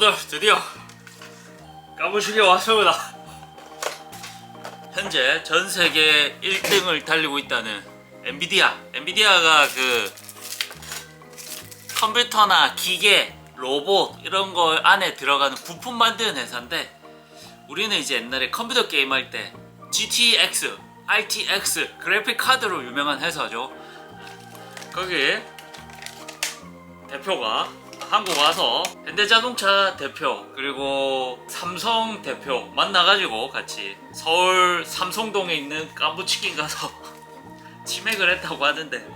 여러분들 드디어 까부식이 왔습니다. 현재 전 세계 1등을 달리고 있다는 엔비디아. 엔비디아가 그 컴퓨터나 기계, 로봇 이런 거 안에 들어가는 부품 만드는 회사인데 우리는 이제 옛날에 컴퓨터 게임 할 때 GTX, RTX 그래픽 카드로 유명한 회사죠. 거기 대표가 한국 와서 현대자동차 대표 그리고 삼성 대표 만나가지고 같이 서울 삼성동에 있는 깐부치킨 가서 치맥을 했다고 하는데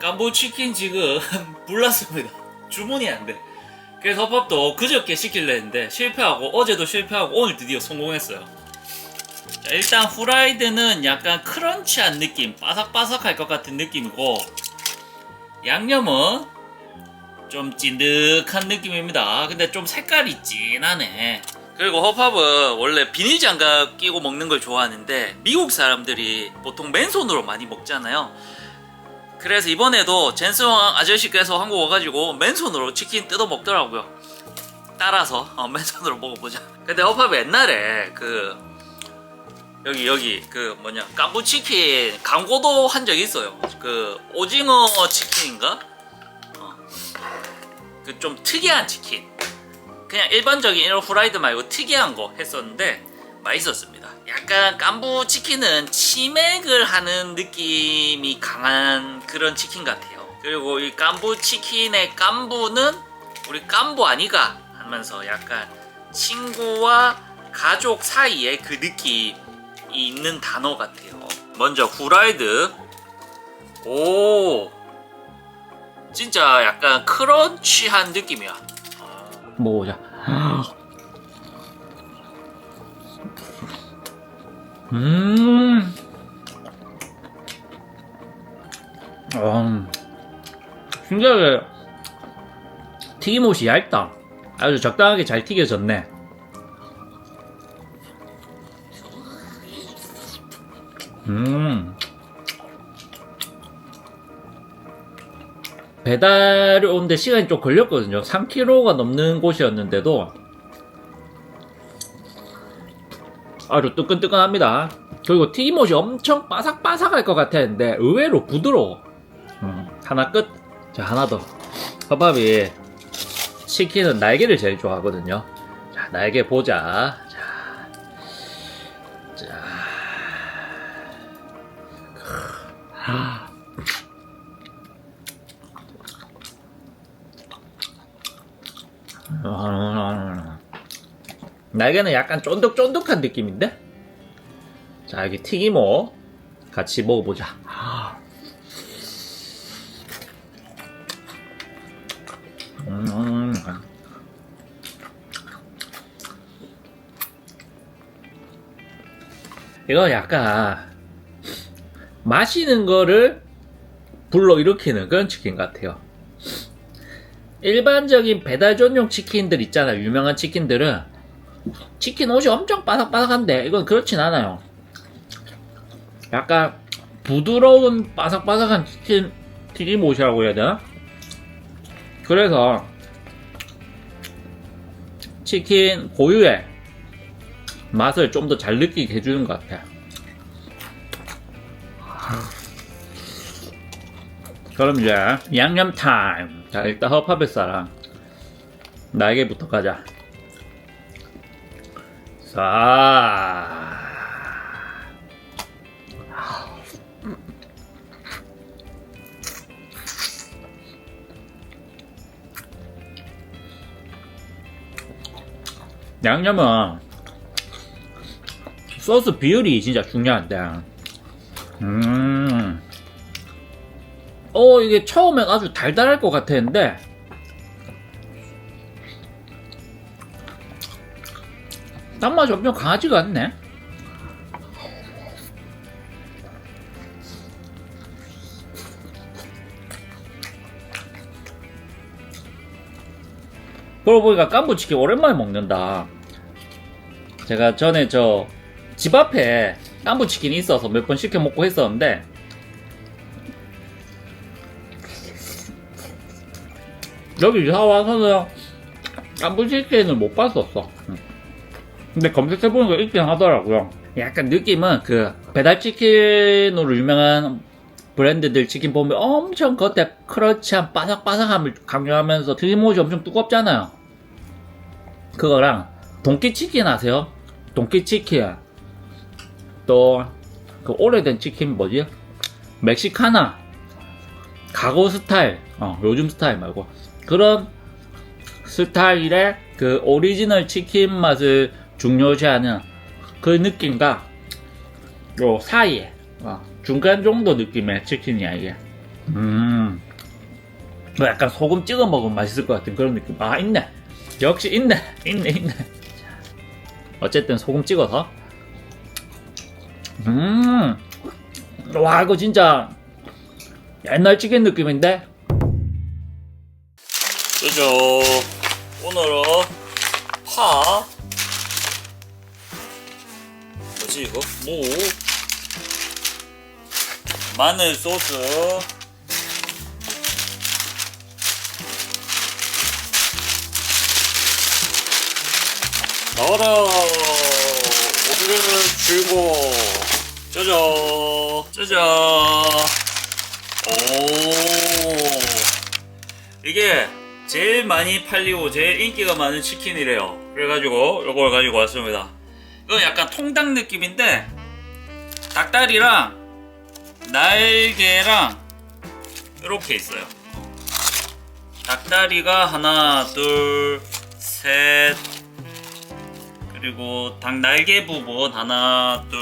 깐부치킨 지금 불났습니다. 주문이 안돼. 그래서 허팝도 그저께 시킬려 했는데 실패하고 어제도 실패하고 오늘 드디어 성공했어요. 자, 일단 후라이드는 약간 크런치한 느낌 바삭바삭할 것 같은 느낌이고 양념은 좀 찐득한 느낌입니다. 근데 좀 색깔이 진하네. 그리고 허팝은 원래 비닐 장갑 끼고 먹는 걸 좋아하는데 미국 사람들이 보통 맨손으로 많이 먹잖아요. 그래서 이번에도 젠스 왕 아저씨께서 한국 와가지고 맨손으로 치킨 뜯어 먹더라고요. 따라서 어, 맨손으로 먹어보자. 근데 허팝이 옛날에 그 여기 여기 그 뭐냐 깐부 치킨 광고도 한 적이 있어요. 그 오징어 치킨인가? 그 좀 특이한 치킨. 그냥 일반적인 이런 후라이드 말고 특이한 거 했었는데 맛있었습니다. 약간 깐부 치킨은 치맥을 하는 느낌이 강한 그런 치킨 같아요. 그리고 이 깐부 치킨의 깐부는 우리 깐부 아니가 하면서 약간 친구와 가족 사이의 그 느낌이 있는 단어 같아요. 먼저 후라이드. 오. 진짜 약간 크런치한 느낌이야. 먹어보자. 음. 음. 신기하게 튀김옷이 얇다. 아주 적당하게 잘 튀겨졌네. 음. 배달 오는데 시간이 좀 걸렸거든요. 3km가 넘는 곳이었는데도 아주 뜨끈뜨끈합니다. 그리고 튀김옷이 엄청 바삭바삭할 것 같았는데 의외로 부드러워. 음, 하나 끝. 자 하나 더. 허밥이 치킨은 날개를 제일 좋아하거든요. 자 날개 보자. 자, 자. 하. 날개는 약간 쫀득쫀득한 느낌인데? 자, 여기 튀김옷 같이 먹어보자. 음. 이거 약간 마시는 거를 불러일으키는 그런 치킨 같아요. 일반적인 배달 전용 치킨들 있잖아요. 유명한 치킨들은 치킨 옷이 엄청 바삭바삭한데 이건 그렇진 않아요. 약간 부드러운 바삭바삭한 치킨 튀김 옷이라고 해야 되나? 그래서 치킨 고유의 맛을 좀 더 잘 느끼게 해주는 것 같아요. 그럼 이제 양념 타임. 자 일단 허파베사랑 날개부터 가자. 자. 양념은 소스 비율이 진짜 중요한데. 음. 어, 이게 처음엔 아주 달달할 것 같았는데, 단맛이 엄청 강하지가 않네. 그러고 보니까 깐부치킨 오랜만에 먹는다. 제가 전에 저 집 앞에 깐부치킨이 있어서 몇 번 시켜 먹고 했었는데, 여기 이사 와서는 깜부치킨을 못 봤었어. 음. 근데 검색해보니까 있긴 하더라고요. 약간 느낌은 그 배달치킨으로 유명한 브랜드들 치킨 보면 엄청 겉에 크런치한 바삭바삭함을 강조하면서 튀김옷이 엄청 두껍잖아요. 그거랑 동키치킨 아세요? 동키치킨. 또 그 오래된 치킨 뭐지? 멕시카나. 가고 스타일. 어, 요즘 스타일 말고. 그런 스타일의 그 오리지널 치킨 맛을 중요시하는 그 느낌과 요 사이에 어, 중간 정도 느낌의 치킨이야 이게. 음. 뭐 약간 소금 찍어 먹으면 맛있을 것 같은 그런 느낌. 아 있네. 역시 있네. 있네 있네. 자, 어쨌든 소금 찍어서. 음와 이거 진짜 옛날 치킨 느낌인데? 그죠. 오늘은 파 뭐지 이거? 무 마늘 소스. 나와라. 오늘은 줄고. 짜잔. 짜잔. 오. 이게 제일 많이 팔리고 제일 인기가 많은 치킨이래요. 그래가지고 이걸 가지고 왔습니다 이건 약간 통닭 느낌인데 닭다리랑 날개랑 이렇게 있어요. 닭다리가 하나, 둘, 셋 그리고 닭 날개 부분 하나, 둘,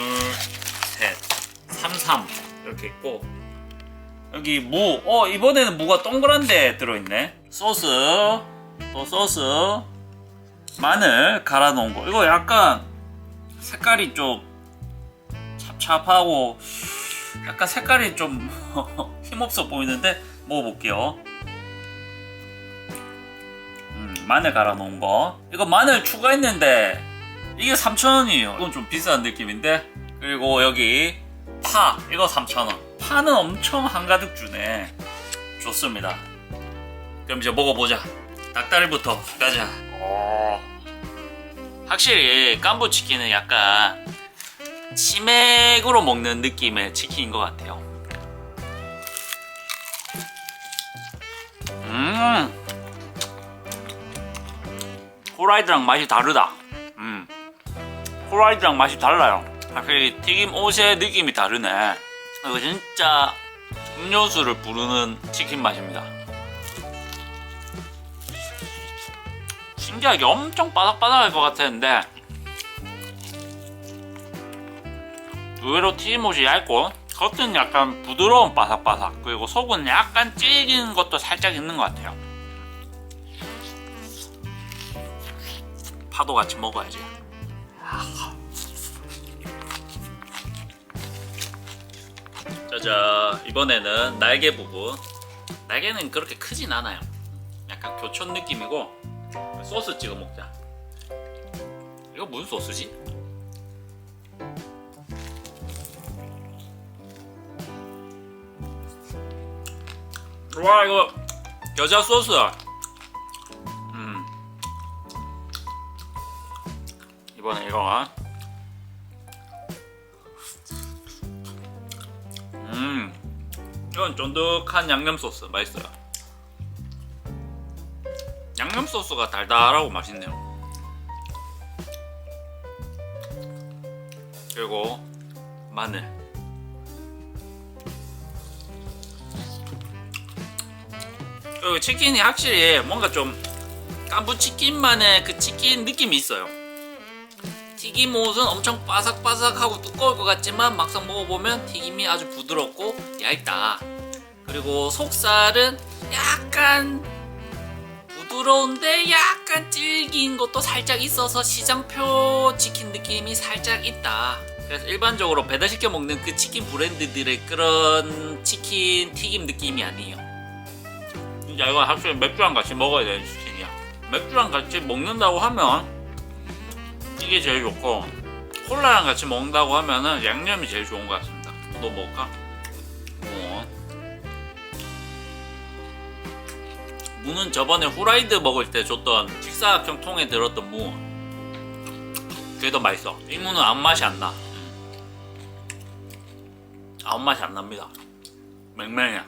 셋, 삼삼 이렇게 있고 여기 무, 어 이번에는 무가 동그란데 들어있네. 소스, 또 소스, 마늘 갈아 놓은 거. 이거 약간 색깔이 좀 찹찹하고 약간 색깔이 좀 힘없어 보이는데 먹어볼게요. 음, 마늘 갈아 놓은 거. 이거 마늘 추가했는데 이게 3,000원이에요. 이건 좀 비싼 느낌인데. 그리고 여기 파. 이거 3,000원. 파는 엄청 한가득 주네. 좋습니다. 그럼 이제 먹어보자. 닭다리부터 가자. 오. 확실히 깐부 치킨은 약간 치맥으로 먹는 느낌의 치킨인 것 같아요. 음, 후라이드랑 맛이 다르다. 음, 후라이드랑 맛이 달라요. 확실히 튀김 옷의 느낌이 다르네. 이거 진짜 음료수를 부르는 치킨 맛입니다. 신기하게 엄청 바삭바삭할 것 같았는데 의외로 튀김옷이 얇고 겉은 약간 부드러운 바삭바삭 그리고 속은 약간 질긴 것도 살짝 있는 것 같아요. 파도 같이 먹어야지. 짜자 이번에는 날개 부분. 날개는 그렇게 크진 않아요. 약간 교촌 느낌이고 소스 찍어 먹자. 이거 무슨 소스지? 와 이거 겨자 소스 음. 이번에 이거. 음. 이건 쫀득한 양념 소스. 맛있어요 양념 소스가 달달하고 맛있네요 그리고 마늘 그 치킨이 확실히 뭔가 좀 깐부 치킨만의 그 치킨 느낌이 있어요. 튀김옷은 엄청 바삭바삭하고 두꺼울 것 같지만 막상 먹어보면 튀김이 아주 부드럽고 얇다. 그리고 속살은 약간 부드러운데 약간 질긴 것도 살짝 있어서 시장표 치킨 느낌이 살짝 있다. 그래서 일반적으로 배달시켜 먹는 그 치킨 브랜드들의 그런 치킨 튀김 느낌이 아니에요. 진짜 이거 확실히 맥주랑 같이 먹어야 되는 치킨이야. 맥주랑 같이 먹는다고 하면 이게 제일 좋고 콜라랑 같이 먹는다고 하면은 양념이 제일 좋은 것 같습니다. 너 먹을까? 무는 저번에 후라이드 먹을 때 줬던 식사형 통에 들었던 무 그게 더 맛있어. 이 무는 아무 맛이 안나. 아무 맛이 안 납니다. 맹맹해